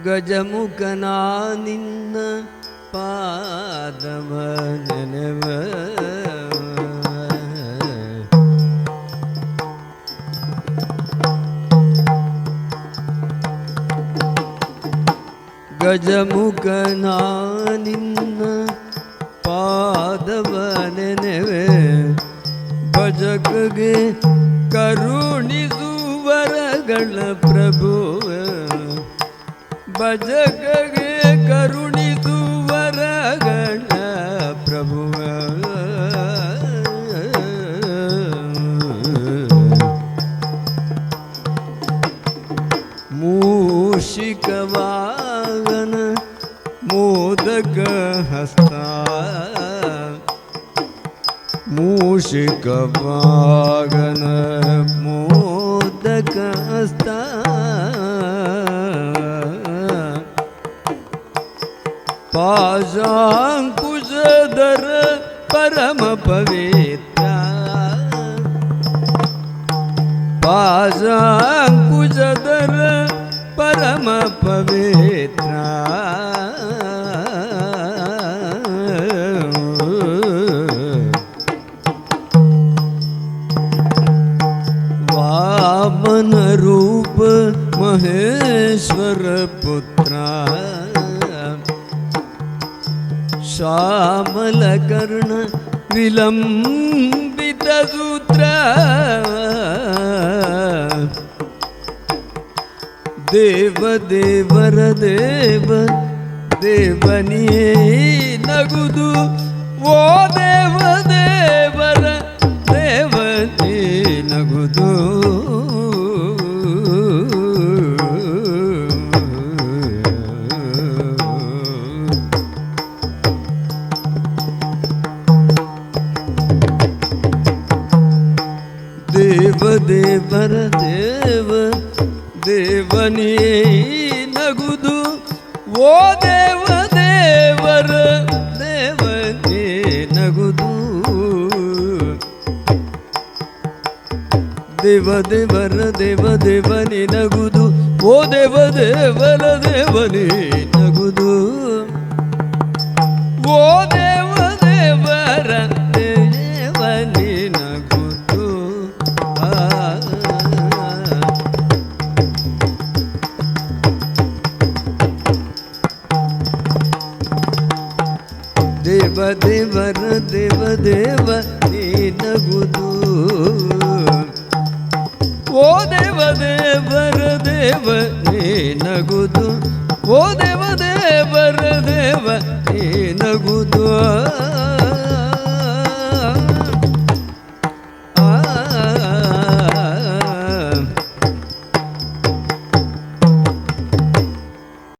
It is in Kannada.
गजमुक नजमुकननिन् पाद ने वजगे करुणि सुवरगणप्रभु ಭಜಕಗೆ ಕರುಣಿಸುವರಗಳ ಪ್ರಭುವ. ಮೂಷಿಕವಾಗನ ಮೋದಕ ಹಸ್ತ. ಮೂಷಿಕವಾಗನ ಮೋದಕ ಹಸ್ತ. पाशाङ्कुशधर परमपवेत्या पाशाङ्कुशधर परमपवेत्या वामनरूप महेश्वरपुत्रा ശ്യാമലകർണ വിലംബിതസൂത്ര ദേവദേവര ദേവ ദേവനിയേ നഗുദൂ ದೇವ ದೇವರ ದೇವ, ದೇವನೇ ನಗುದು. ಓ ದೇವ ದೇವರ ದೇವನೇ ನಗುದು. ದೇವ ದೇವರ ದೇವ ದೇವನೇ ನಗುದು. ಓ ದೇವ ದೇವರ ದೇವನೇ ದೇವ ದೇವರ ದೇವ ದೇವ, ನೀ ನಗುದು. ಓ ದೇವ ದೇವರ ದೇವ, ನೀ ನಗುದು. ಓ ದೇವ ದೇವರ ದೇವ, ನೀ ನಗುದು.